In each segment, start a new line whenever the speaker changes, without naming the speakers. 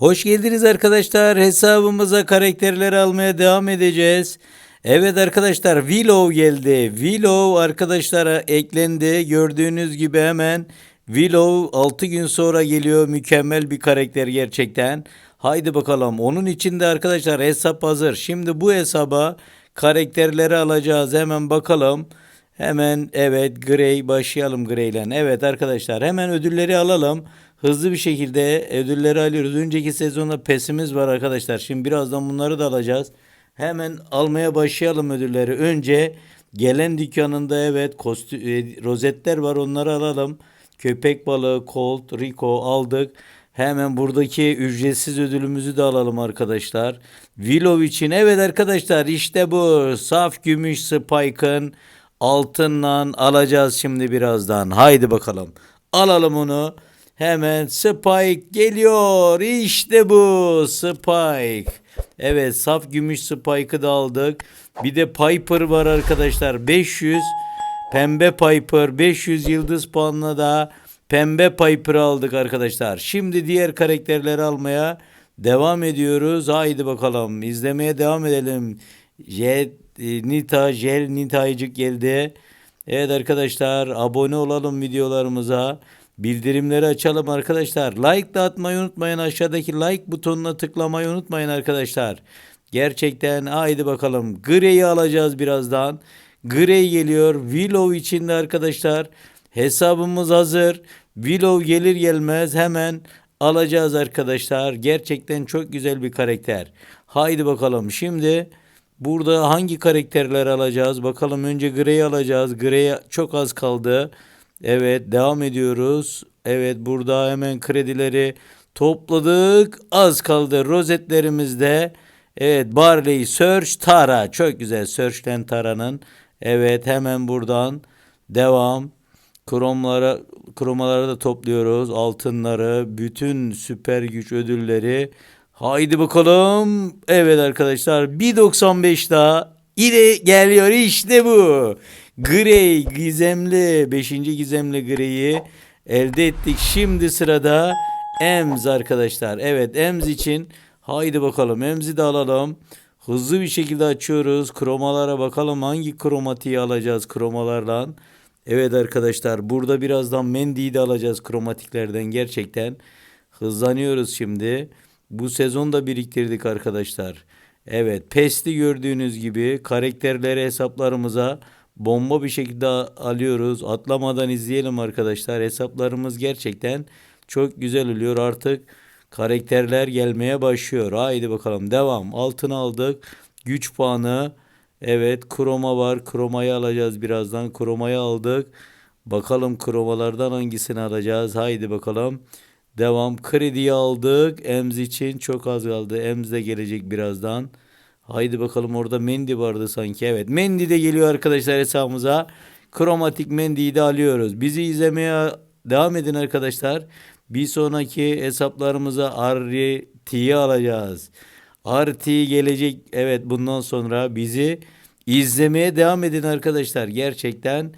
Hoş geldiniz arkadaşlar. Hesabımıza karakterleri almaya devam edeceğiz. Evet arkadaşlar Willow geldi. Willow arkadaşlara eklendi. Gördüğünüz gibi hemen Willow 6 gün sonra geliyor. Mükemmel bir karakter gerçekten. Haydi bakalım. Onun için de arkadaşlar hesap hazır. Şimdi bu hesaba karakterleri alacağız. Hemen bakalım. Hemen evet Grey başlayalım Grey'le. Evet arkadaşlar hemen ödülleri alalım. Hızlı bir şekilde ödülleri alıyoruz. Önceki sezonda pesimiz var arkadaşlar. Şimdi birazdan bunları da alacağız. Hemen almaya başlayalım ödülleri. Önce gelen dükkanında evet kostü, e, rozetler var onları alalım. Köpek balığı, Colt, Rico aldık. Hemen buradaki ücretsiz ödülümüzü de alalım arkadaşlar. Willow için evet arkadaşlar işte bu saf gümüş Spike'ın altından alacağız şimdi birazdan. Haydi bakalım. Alalım onu. Hemen Spike geliyor. İşte bu Spike. Evet saf gümüş Spike'ı da aldık. Bir de Piper var arkadaşlar. 500 pembe Piper 500 yıldız puanla da pembe Piper aldık arkadaşlar. Şimdi diğer karakterleri almaya devam ediyoruz. Haydi bakalım izlemeye devam edelim. Jet, e, Nita, Jel Nita'cık geldi. Evet arkadaşlar abone olalım videolarımıza. Bildirimleri açalım arkadaşlar. Like da atmayı unutmayın. Aşağıdaki like butonuna tıklamayı unutmayın arkadaşlar. Gerçekten haydi bakalım. Grey'i alacağız birazdan. Grey geliyor. Willow için de arkadaşlar hesabımız hazır. Willow gelir gelmez hemen alacağız arkadaşlar. Gerçekten çok güzel bir karakter. Haydi bakalım. Şimdi burada hangi karakterler alacağız? Bakalım önce Grey'i alacağız. Grey çok az kaldı. Evet devam ediyoruz. Evet burada hemen kredileri topladık. Az kaldı rozetlerimizde. Evet Barley, Search, Tara. Çok güzel Search'ten Tara'nın. Evet hemen buradan devam. Kromlara, kromaları da topluyoruz. Altınları, bütün süper güç ödülleri. Haydi bakalım. Evet arkadaşlar 1.95 daha yine geliyor işte bu. Grey gizemli 5. gizemli Grey'i elde ettik. Şimdi sırada Ems arkadaşlar. Evet Ems için haydi bakalım Ems'i de alalım. Hızlı bir şekilde açıyoruz. Kromalara bakalım hangi kromatiği alacağız kromalarla. Evet arkadaşlar burada birazdan Mendy'yi de alacağız kromatiklerden gerçekten. Hızlanıyoruz şimdi. Bu sezon da biriktirdik arkadaşlar. Evet PES'li gördüğünüz gibi karakterleri hesaplarımıza bomba bir şekilde alıyoruz. Atlamadan izleyelim arkadaşlar. Hesaplarımız gerçekten çok güzel oluyor artık. Karakterler gelmeye başlıyor. Haydi bakalım devam. Altın aldık. Güç puanı. Evet kroma var. Kromayı alacağız birazdan. Kromayı aldık. Bakalım kromalardan hangisini alacağız. Haydi bakalım. Devam. Krediyi aldık. Ems için çok az kaldı. Ems de gelecek birazdan. Haydi bakalım orada Mendy vardı sanki. Evet Mendy de geliyor arkadaşlar hesabımıza. Kromatik Mendy'yi de alıyoruz. Bizi izlemeye devam edin arkadaşlar. Bir sonraki hesaplarımıza RT'yi alacağız. RT gelecek. Evet bundan sonra bizi izlemeye devam edin arkadaşlar. Gerçekten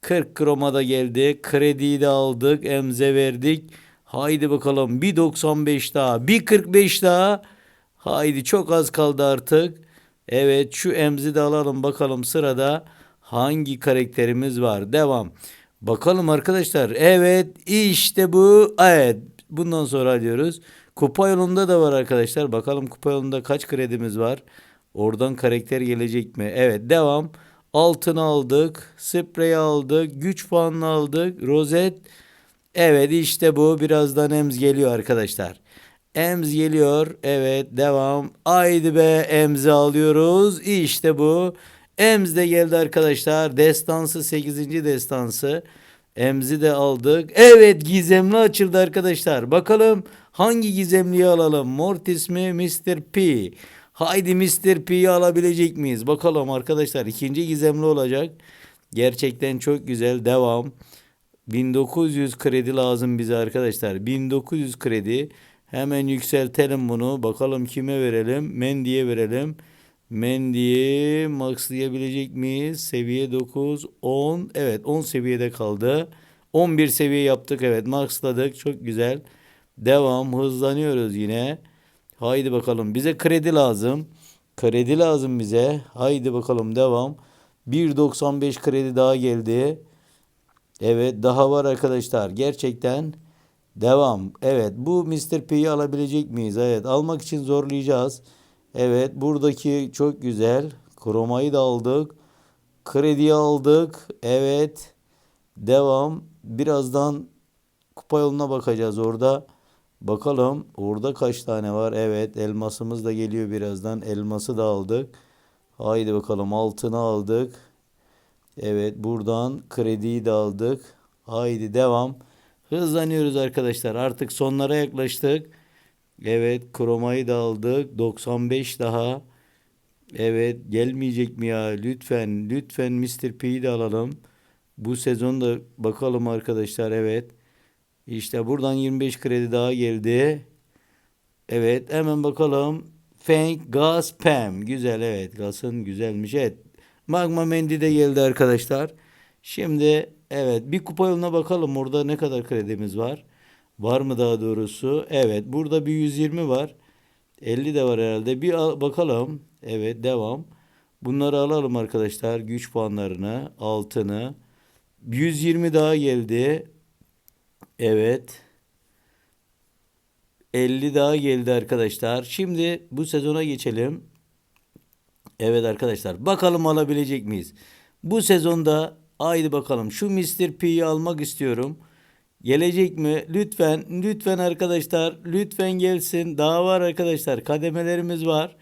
40 kromada geldi. Krediyi de aldık. Emze verdik. Haydi bakalım. Bir 95 daha. Bir 45 daha. Haydi çok az kaldı artık. Evet şu emzi de alalım bakalım sırada hangi karakterimiz var. Devam. Bakalım arkadaşlar. Evet işte bu. Evet bundan sonra alıyoruz. Kupa yolunda da var arkadaşlar. Bakalım kupa yolunda kaç kredimiz var. Oradan karakter gelecek mi? Evet devam. Altın aldık. Sprey aldık. Güç puanını aldık. Rozet. Evet işte bu. Birazdan emz geliyor arkadaşlar. Ems geliyor. Evet devam. Haydi be Ems'i alıyoruz. İşte bu. Ems de geldi arkadaşlar. Destansı 8. destansı. Ems'i de aldık. Evet gizemli açıldı arkadaşlar. Bakalım hangi gizemliyi alalım? Mortis mi Mr. P? Haydi Mr. P'yi alabilecek miyiz? Bakalım arkadaşlar. ikinci gizemli olacak. Gerçekten çok güzel. Devam. 1900 kredi lazım bize arkadaşlar. 1900 kredi. Hemen yükseltelim bunu. Bakalım kime verelim? Mendy'ye verelim. Mendy'yi maxlayabilecek miyiz? Seviye 9, 10. Evet 10 seviyede kaldı. 11 seviye yaptık. Evet maxladık. Çok güzel. Devam. Hızlanıyoruz yine. Haydi bakalım. Bize kredi lazım. Kredi lazım bize. Haydi bakalım devam. 1.95 kredi daha geldi. Evet daha var arkadaşlar. Gerçekten devam. Evet bu Mr. P'yi alabilecek miyiz? Evet almak için zorlayacağız. Evet buradaki çok güzel. Kromayı da aldık. Krediyi aldık. Evet. Devam. Birazdan kupa yoluna bakacağız orada. Bakalım orada kaç tane var? Evet elmasımız da geliyor birazdan. Elması da aldık. Haydi bakalım altını aldık. Evet buradan krediyi de aldık. Haydi devam. Hızlanıyoruz arkadaşlar. Artık sonlara yaklaştık. Evet kromayı da aldık. 95 daha. Evet gelmeyecek mi ya? Lütfen lütfen Mr. P'yi de alalım. Bu sezon da bakalım arkadaşlar. Evet. İşte buradan 25 kredi daha geldi. Evet hemen bakalım. Feng Gas Pam. Güzel evet. Gas'ın güzelmiş. Evet. Magma Mendi de geldi arkadaşlar. Şimdi evet bir kupa yoluna bakalım. Orada ne kadar kredimiz var? Var mı daha doğrusu? Evet. Burada bir 120 var. 50 de var herhalde. Bir al- bakalım. Evet devam. Bunları alalım arkadaşlar. Güç puanlarını, altını. 120 daha geldi. Evet. 50 daha geldi arkadaşlar. Şimdi bu sezona geçelim. Evet arkadaşlar. Bakalım alabilecek miyiz? Bu sezonda haydi bakalım şu Mr. P'yi almak istiyorum. Gelecek mi? Lütfen, lütfen arkadaşlar, lütfen gelsin. Daha var arkadaşlar. Kademelerimiz var.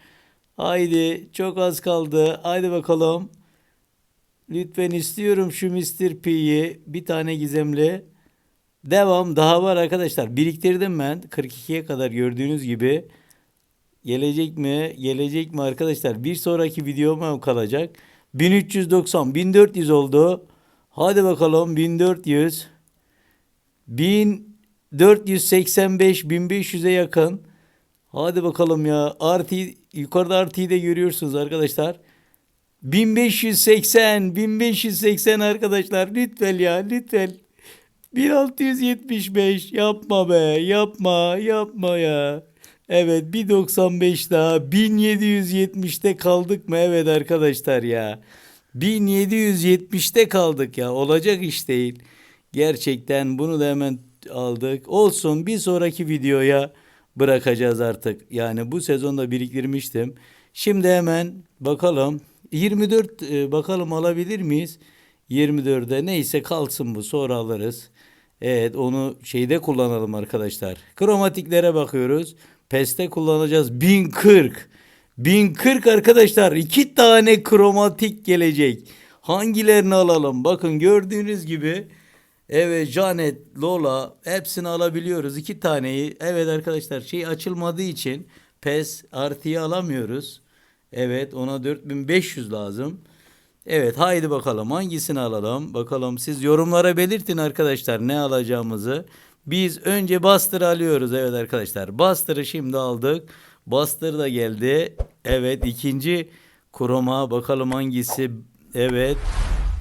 Haydi, çok az kaldı. Haydi bakalım. Lütfen istiyorum şu Mr. P'yi. Bir tane gizemli. Devam. Daha var arkadaşlar. Biriktirdim ben. 42'ye kadar gördüğünüz gibi. Gelecek mi? Gelecek mi arkadaşlar? Bir sonraki videoma kalacak. 1390, 1400 oldu. Hadi bakalım 1400. 1485, 1500'e yakın. Hadi bakalım ya. Artı yukarıda artıyı da görüyorsunuz arkadaşlar. 1580, 1580 arkadaşlar. Lütfen ya, lütfen. 1675 yapma be, yapma, yapma ya. Evet, 195 daha 1770'te kaldık mı? Evet arkadaşlar ya. 1770'te kaldık ya. Olacak iş değil. Gerçekten bunu da hemen aldık. Olsun bir sonraki videoya bırakacağız artık. Yani bu sezonda biriktirmiştim. Şimdi hemen bakalım 24 e, bakalım alabilir miyiz? 24'e neyse kalsın bu sonra alırız. Evet onu şeyde kullanalım arkadaşlar. Kromatiklere bakıyoruz. PES'te kullanacağız 1040. 1040 arkadaşlar iki tane kromatik gelecek. Hangilerini alalım? Bakın gördüğünüz gibi Evet Janet, Lola hepsini alabiliyoruz. iki taneyi. Evet arkadaşlar şey açılmadığı için PES artıyı alamıyoruz. Evet ona 4500 lazım. Evet haydi bakalım hangisini alalım? Bakalım siz yorumlara belirtin arkadaşlar ne alacağımızı. Biz önce Buster alıyoruz evet arkadaşlar. Buster'ı şimdi aldık. Buster da geldi. Evet ikinci kroma bakalım hangisi. Evet.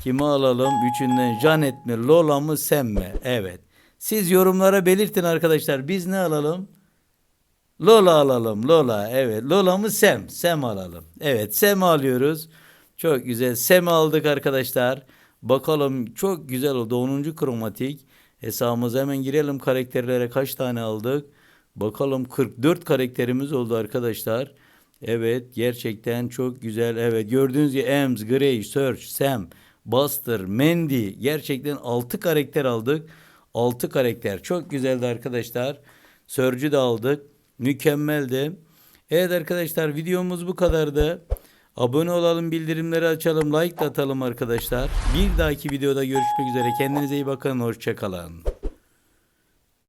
Kimi alalım? Üçünden Janet mi, Lola mı, Sam mi? Evet. Siz yorumlara belirtin arkadaşlar. Biz ne alalım? Lola alalım. Lola. Evet. Lola mı Sam? Sam alalım. Evet. Sam alıyoruz. Çok güzel. Sam aldık arkadaşlar. Bakalım çok güzel oldu. 10. kromatik. Hesabımıza hemen girelim karakterlere kaç tane aldık. Bakalım 44 karakterimiz oldu arkadaşlar. Evet gerçekten çok güzel. Evet gördüğünüz gibi Ems, Grey, Search, Sam, Buster, Mandy. Gerçekten 6 karakter aldık. 6 karakter çok güzeldi arkadaşlar. Surge'ü de aldık. Mükemmeldi. Evet arkadaşlar videomuz bu kadardı. Abone olalım, bildirimleri açalım, like de atalım arkadaşlar. Bir dahaki videoda görüşmek üzere. Kendinize iyi bakın, hoşçakalın.